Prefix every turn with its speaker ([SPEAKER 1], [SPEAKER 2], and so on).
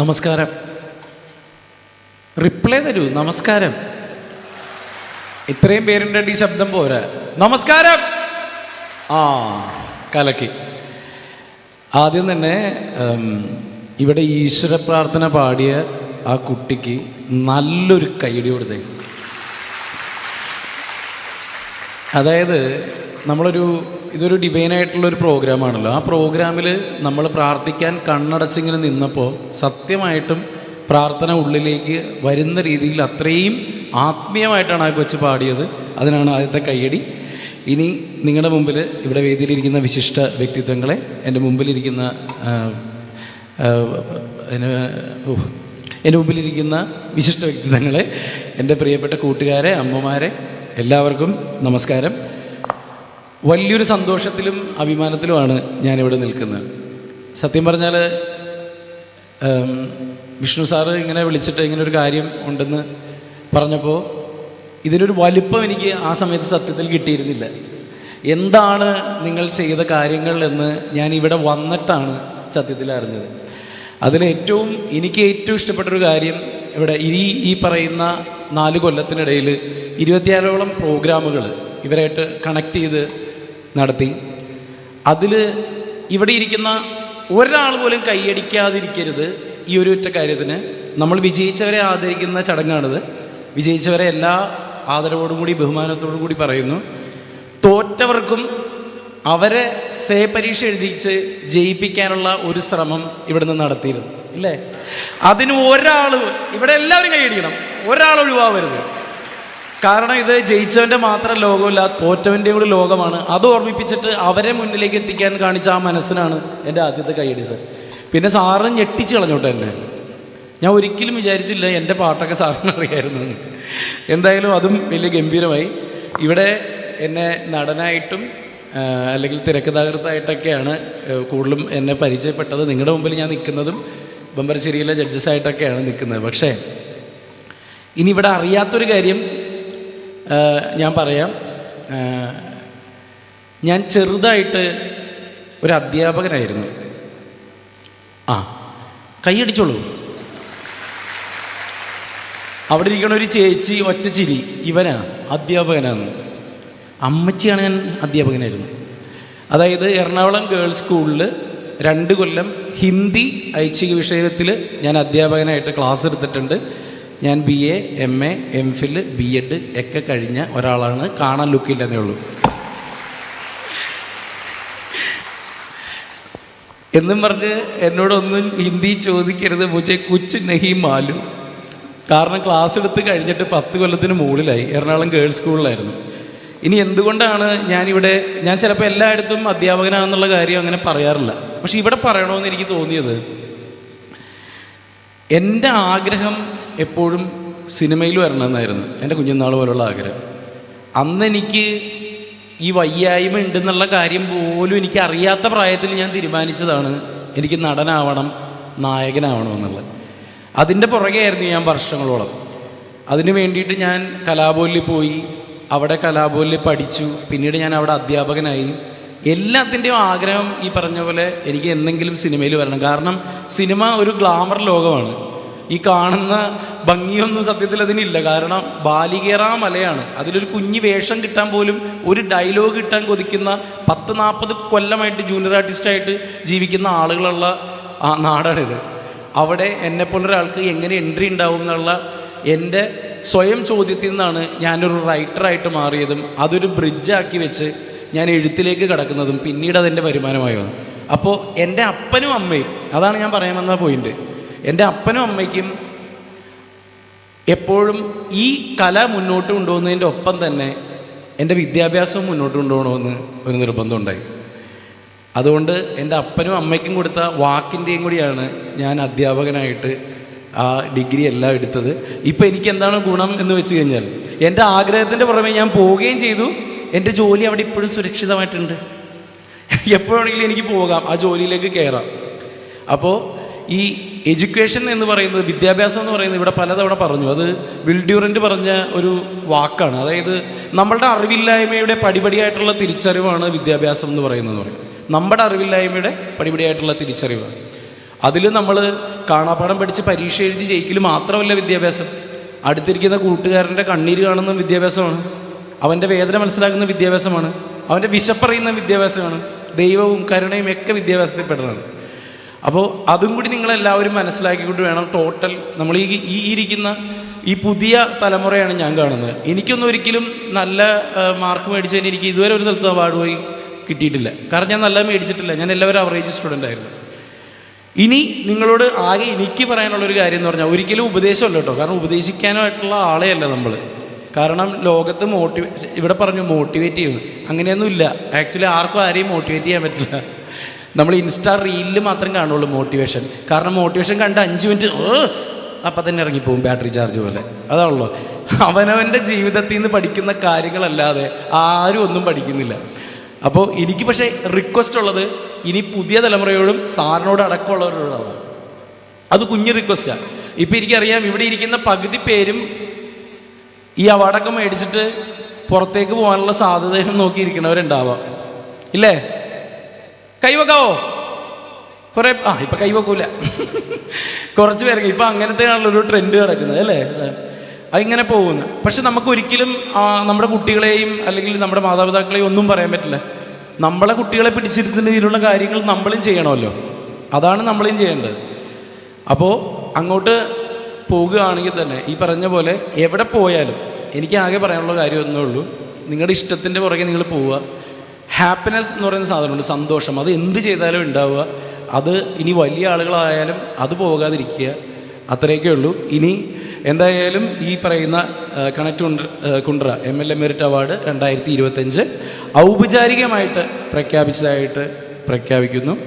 [SPEAKER 1] നമസ്കാരം. റിപ്ലൈ തരൂ നമസ്കാരം. ഇത്രയും പേരുണ്ട് ഈ ശബ്ദം പോരാ. നമസ്കാരം. ആ കലക്കി. ആദ്യം തന്നെ ഇവിടെ ഈശ്വര പ്രാർത്ഥന പാടിയ ആ കുട്ടിക്ക് നല്ലൊരു കൈയടി കൊടുത്തേ അതായത് നമ്മളൊരു ഇതൊരു ഡിവൈനായിട്ടുള്ള ഒരു പ്രോഗ്രാമാണല്ലോ ആ പ്രോഗ്രാമിൽ നമ്മൾ പ്രാർത്ഥിക്കാൻ കണ്ണടച്ചിങ്ങനെ നിന്നപ്പോൾ സത്യമായിട്ടും പ്രാർത്ഥന ഉള്ളിലേക്ക് വരുന്ന രീതിയിൽ അത്രയും ആത്മീയമായിട്ടാണ് ആ കൊച്ച് പാടിയത്. അതിനാണ് ആദ്യത്തെ കയ്യടി. ഇനി നിങ്ങളുടെ മുമ്പിൽ ഇവിടെ വേദിയിലിരിക്കുന്ന വിശിഷ്ട വ്യക്തിത്വങ്ങളെ എന്റെ മുമ്പിലിരിക്കുന്ന എന്റെ മുമ്പിലിരിക്കുന്ന വിശിഷ്ട വ്യക്തിത്വങ്ങളെ എന്റെ പ്രിയപ്പെട്ട കൂട്ടുകാരെ അമ്മമാരെ എല്ലാവർക്കും നമസ്കാരം. വലിയൊരു സന്തോഷത്തിലും അഭിമാനത്തിലുമാണ് ഞാനിവിടെ നിൽക്കുന്നത്. സത്യം പറഞ്ഞാൽ വിഷ്ണു സാറ് ഇങ്ങനെ വിളിച്ചിട്ട് ഇങ്ങനെ ഒരു കാര്യം ഉണ്ടെന്ന് പറഞ്ഞപ്പോൾ ഇതിനൊരു വലിപ്പം എനിക്ക് ആ സമയത്ത് സത്യത്തിൽ കിട്ടിയിരുന്നില്ല. എന്താണ് നിങ്ങൾ ചെയ്ത കാര്യങ്ങൾ എന്ന് ഞാൻ ഇവിടെ വന്നിട്ടാണ് സത്യത്തിൽ അറിഞ്ഞത്. അതിലേറ്റവും എനിക്ക് ഏറ്റവും ഇഷ്ടപ്പെട്ടൊരു കാര്യം ഇവിടെ ഈ ഈ പറയുന്ന നാല് കൊല്ലത്തിനിടയിൽ ഇരുപത്തിയാറോളം പ്രോഗ്രാമുകൾ ഇവരായിട്ട് കണക്ട് ചെയ്ത് നടത്തി. അതിൽ ഇവിടെ ഇരിക്കുന്ന ഒരാൾ പോലും കൈയടിക്കാതിരിക്കരുത് ഈ ഒരു ഒറ്റ കാര്യത്തിന്. നമ്മൾ വിജയിച്ചവരെ ആദരിക്കുന്ന ചടങ്ങാണിത്. വിജയിച്ചവരെ എല്ലാ ആദരവോടും കൂടി ബഹുമാനത്തോടും കൂടി പറയുന്നു. തോറ്റവർക്കും അവരെ സേ പരീക്ഷ എഴുതിച്ച് ജയിപ്പിക്കാനുള്ള ഒരു ശ്രമം ഇവിടുന്ന് നടത്തിയിരുന്നു. ഇല്ലേ? അതിന് ഒരാൾ ഇവിടെ എല്ലാവരും കൈയടിക്കണം. ഒരാൾ ഒഴിവാവരുത്. കാരണം ഇത് ജയിച്ചവന്റെ മാത്രം ലോകമല്ല തോറ്റവന്റെയും കൂടി ലോകമാണ്. അത് ഓർമ്മിപ്പിച്ചിട്ട് അവരെ മുന്നിലേക്ക് എത്തിക്കാൻ കാണിച്ച ആ മനസ്സിനാണ് എന്റെ ആദ്യത്തെ കൈയടി സാർ പിന്നെ സാറ് ഞെട്ടിച്ച് കളഞ്ഞോട്ടെ എന്നെ. ഞാൻ ഒരിക്കലും വിചാരിച്ചില്ല എന്റെ പാട്ടൊക്കെ സാറിന് അറിയായിരുന്നു. എന്തായാലും അതും വലിയ ഗംഭീരമായി. ഇവിടെ എന്നെ നടനായിട്ടും അല്ലെങ്കിൽ തിരക്കഥാകൃത്തായിട്ടൊക്കെയാണ് കൂടുതലും എന്നെ പരിചയപ്പെട്ടത്. നിങ്ങളുടെ മുമ്പിൽ ഞാൻ നിൽക്കുന്നതും ബംബരശ്ശേരിയിലെ ജഡ്ജസ് ആയിട്ടൊക്കെയാണ് നിൽക്കുന്നത്. പക്ഷേ ഇനി ഇവിടെ അറിയാത്തൊരു കാര്യം ഞാൻ പറയാം. ഞാൻ ചെറുതായിട്ട് ഒരു അധ്യാപകനായിരുന്നു. ആ കൈയടിച്ചോളൂ. അവിടെ ഇരിക്കണ ഒരു ചേച്ചി ഒറ്റ ചിരി. ഇവനാ അധ്യാപകനാണ്. അമ്മച്ചിയാണ് ഞാൻ അധ്യാപകനായിരുന്നു. അതായത് എറണാകുളം ഗേൾസ് സ്കൂളിൽ രണ്ട് കൊല്ലം ഹിന്ദി ഐച്ഛിക വിഷയത്തിൽ ഞാൻ അധ്യാപകനായിട്ട് ക്ലാസ് എടുത്തിട്ടുണ്ട്. ഞാൻ B A M A M Phil B Ed ഒക്കെ കഴിഞ്ഞ ഒരാളാണ്. കാണാൻ ലുക്കില്ലെന്നേ ഉള്ളൂ. എന്നും പറഞ്ഞ് എന്നോടൊന്നും ഹിന്ദി ചോദിക്കരുത്. മുझे കുച്ച് നഹി മാലു. കാരണം ക്ലാസ് എടുത്ത് കഴിഞ്ഞിട്ട് പത്ത് കൊല്ലത്തിന് മുകളിലായി. എറണാകുളം ഗേൾസ് സ്കൂളിലായിരുന്നു ഇനി എന്തുകൊണ്ടാണ് ഞാനിവിടെ ഞാൻ ചിലപ്പോൾ എല്ലായിടത്തും അധ്യാപകനാണെന്നുള്ള കാര്യം അങ്ങനെ പറയാറില്ല. പക്ഷെ ഇവിടെ പറയണമെന്ന് എനിക്ക് തോന്നിയത് എന്റെ ആഗ്രഹം എപ്പോഴും സിനിമയിൽ വരണമെന്നായിരുന്നു എന്റെ കുഞ്ഞുനാൾ പോലുള്ള ആഗ്രഹം. അന്ന് എനിക്ക് ഈ വയ്യായ്മ ഉണ്ടെന്നുള്ള കാര്യം പോലും എനിക്ക് അറിയാത്ത പ്രായത്തിൽ ഞാൻ തീരുമാനിച്ചതാണ് എനിക്ക് നടനാവണം നായകനാവണം എന്നുള്ളത്. അതിന്റെ പുറകെയായിരുന്നു ഞാൻ വർഷങ്ങളോളം. അതിനു വേണ്ടിയിട്ട് ഞാൻ കലാബോലിൽ പോയി അവിടെ കലാബോലിൽ പഠിച്ചു. പിന്നീട് ഞാൻ അവിടെ അധ്യാപകനായി. എല്ലാത്തിന്റെയും ആഗ്രഹം ഈ പറഞ്ഞ പോലെ എനിക്ക് എന്തെങ്കിലും സിനിമയിൽ വരണം. കാരണം സിനിമ ഒരു ഗ്ലാമർ ലോകമാണ്. ഈ കാണുന്ന ഭംഗിയൊന്നും സത്യത്തിൽ അതിനില്ല. കാരണം ബാലികേറാ മലയാണ്. അതിലൊരു കുഞ്ഞു വേഷം കിട്ടാൻ പോലും ഒരു ഡയലോഗ് കിട്ടാൻ കൊതിക്കുന്ന പത്ത് നാൽപ്പത് കൊല്ലമായിട്ട് ജൂനിയർ ആർട്ടിസ്റ്റായിട്ട് ജീവിക്കുന്ന ആളുകളുള്ള ആ നാടാണിത് അവിടെ എന്നെപ്പോലൊരാൾക്ക് എങ്ങനെ എൻട്രി ഉണ്ടാവും എന്നുള്ള എന്റെ സ്വയം ചോദ്യത്തിൽ നിന്നാണ് ഞാനൊരു റൈറ്ററായിട്ട് മാറിയതും അതൊരു ബ്രിഡ്ജാക്കി വെച്ച് ഞാൻ എഴുത്തിലേക്ക് കടക്കുന്നതും പിന്നീട് അതെന്റെ വരുമാനമായി? വന്നു അപ്പോൾ എന്റെ അപ്പനും അമ്മയും അതാണ് ഞാൻ പറയാൻ വന്ന പോയിന്റ് എന്റെ അപ്പനും അമ്മയ്ക്കും എപ്പോഴും ഈ കല മുന്നോട്ട് കൊണ്ടുപോകുന്നതിന്റെ ഒപ്പം തന്നെ എന്റെ വിദ്യാഭ്യാസവും മുന്നോട്ട് കൊണ്ടുപോകണമെന്ന് ഒരു നിർബന്ധമുണ്ടായി. അതുകൊണ്ട് എന്റെ അപ്പനും അമ്മയ്ക്കും കൊടുത്ത വാക്കിന്റെയും കൂടിയാണ് ഞാൻ അധ്യാപകനായിട്ട് ആ ഡിഗ്രി എല്ലാം എടുത്തത്. ഇപ്പം എനിക്ക് എന്താണ് ഗുണം എന്ന് വെച്ച് കഴിഞ്ഞാൽ എന്റെ ആഗ്രഹത്തിന്റെ പുറമെ ഞാൻ പോവുകയും ചെയ്തു. എന്റെ ജോലി അവിടെ ഇപ്പോഴും സുരക്ഷിതമായിട്ടുണ്ട്. എപ്പോഴാണെങ്കിലും എനിക്ക് പോകാം ആ ജോലിയിലേക്ക് കയറാം. അപ്പോൾ ഈ എഡ്യൂക്കേഷൻ എന്ന് പറയുന്നത് വിദ്യാഭ്യാസം എന്ന് പറയുന്നത് ഇവിടെ പലതവണ പറഞ്ഞു. അത് വിൽഡ്യൂറന്റ് പറഞ്ഞ ഒരു വാക്കാണ്. അതായത് നമ്മളുടെ അറിവില്ലായ്മയുടെ പടിപടിയായിട്ടുള്ള തിരിച്ചറിവാണ് വിദ്യാഭ്യാസം എന്ന് പറയുന്നത്. പറയും നമ്മുടെ അറിവില്ലായ്മയുടെ പടിപടിയായിട്ടുള്ള തിരിച്ചറിവ്. അതിൽ നമ്മൾ കാണാപ്പാടം പഠിച്ച് പരീക്ഷ എഴുതി ജയിക്കൽ മാത്രമല്ല വിദ്യാഭ്യാസം. അടുത്തിരിക്കുന്ന കൂട്ടുകാരന്റെ കണ്ണീര് കാണുന്ന വിദ്യാഭ്യാസമാണ്. അവന്റെ വേദന മനസ്സിലാക്കുന്ന വിദ്യാഭ്യാസമാണ്. അവന്റെ വിശപ്പറിയുന്ന വിദ്യാഭ്യാസമാണ്. ദൈവവും കരുണയും ഒക്കെ പെടുന്നത് അപ്പോൾ അതും കൂടി നിങ്ങളെല്ലാവരും മനസ്സിലാക്കിക്കൊണ്ട് വേണം ടോട്ടൽ നമ്മൾ ഈ ഈ ഇരിക്കുന്ന ഈ പുതിയ തലമുറയാണ് ഞാൻ കാണുന്നത്. എനിക്കൊന്നും ഒരിക്കലും നല്ല മാർക്ക് മേടിച്ചതിന് എനിക്ക് ഇതുവരെ ഒരു സ്ഥലത്ത് അവാർഡ് പോയി കിട്ടിയിട്ടില്ല. കാരണം ഞാൻ നല്ല മേടിച്ചിട്ടില്ല. ഞാൻ എല്ലാവരും അവറേജ് സ്റ്റുഡന്റ് ആയിരുന്നു. ഇനി നിങ്ങളോട് ആകെ എനിക്ക് പറയാനുള്ളൊരു കാര്യം എന്ന് പറഞ്ഞാൽ ഒരിക്കലും ഉപദേശമല്ല കേട്ടോ. കാരണം ഉപദേശിക്കാനായിട്ടുള്ള ആളെയല്ല നമ്മൾ കാരണം ലോകത്ത് മോട്ടിവേ ഇവിടെ പറഞ്ഞു മോട്ടിവേറ്റ് ചെയ്യും. അങ്ങനെയൊന്നും ഇല്ല ആക്ച്വലി ആർക്കും ആരെയും മോട്ടിവേറ്റ് ചെയ്യാൻ പറ്റില്ല. നമ്മൾ ഇൻസ്റ്റാ റീലിൽ മാത്രം കാണുള്ളൂ മോട്ടിവേഷൻ കാരണം മോട്ടിവേഷൻ കണ്ട് അഞ്ച് മിനിറ്റ് ഓ അപ്പം തന്നെ ഇറങ്ങിപ്പോവും ബാറ്ററി ചാർജ് പോലെ. അതാണല്ലോ. അവനവന്റെ ജീവിതത്തിൽ നിന്ന് പഠിക്കുന്ന കാര്യങ്ങളല്ലാതെ ആരും ഒന്നും പഠിക്കുന്നില്ല. അപ്പോൾ എനിക്ക് പക്ഷേ റിക്വസ്റ്റ് ഉള്ളത് ഇനി പുതിയ തലമുറയോടും സാറിനോട് അടക്കമുള്ളവരോടാണ് അത് കുഞ്ഞു റിക്വസ്റ്റാണ് ഇപ്പം എനിക്കറിയാം ഇവിടെ ഇരിക്കുന്ന പകുതി പേരും ഈ അവാർഡൊക്കെ മേടിച്ചിട്ട് പുറത്തേക്ക് പോകാനുള്ള സാധ്യത നോക്കിയിരിക്കണവരുണ്ടാവാം ഇല്ലേ? കൈവക്കാവോ? കുറെ ആ ഇപ്പൊ കൈവക്കൂല. കുറച്ച് പേർക്ക് ഇപ്പൊ അങ്ങനത്തെ ആണല്ലോ ഒരു ട്രെൻഡ് കിടക്കുന്നത് അല്ലേ? അതിങ്ങനെ പോകുന്നു. പക്ഷെ നമുക്ക് ഒരിക്കലും നമ്മുടെ കുട്ടികളെയും അല്ലെങ്കിൽ നമ്മുടെ മാതാപിതാക്കളെയും ഒന്നും പറയാൻ പറ്റില്ല. നമ്മളെ കുട്ടികളെ പിടിച്ചിരുത്തുന്ന രീതിയിലുള്ള കാര്യങ്ങൾ നമ്മളും ചെയ്യണമല്ലോ. അതാണ് നമ്മളും ചെയ്യേണ്ടത്. അപ്പോൾ അങ്ങോട്ട് പോകുകയാണെങ്കിൽ തന്നെ ഈ പറഞ്ഞ പോലെ എവിടെ പോയാലും എനിക്ക് ആകെ പറയാനുള്ള കാര്യം ഒന്നേ ഉള്ളൂ. നിങ്ങളുടെ ഇഷ്ടത്തിന്റെ പുറകെ നിങ്ങൾ പോവുക. ഹാപ്പിനെസ് എന്ന് പറയുന്ന സാധനമുണ്ട് സന്തോഷം. അത് എന്ത് ചെയ്താലും ഉണ്ടാവുക. അത് ഇനി വലിയ ആളുകളായാലും അത് പോകാതിരിക്കുക. അത്രയൊക്കെ ഉള്ളൂ. ഇനി എന്തായാലും ഈ പറയുന്ന connect Kundara M L A merit award രണ്ടായിരത്തി ഇരുപത്തഞ്ച് ഔപചാരികമായിട്ട് പ്രഖ്യാപിച്ചതായിട്ട് പ്രഖ്യാപിക്കുന്നു.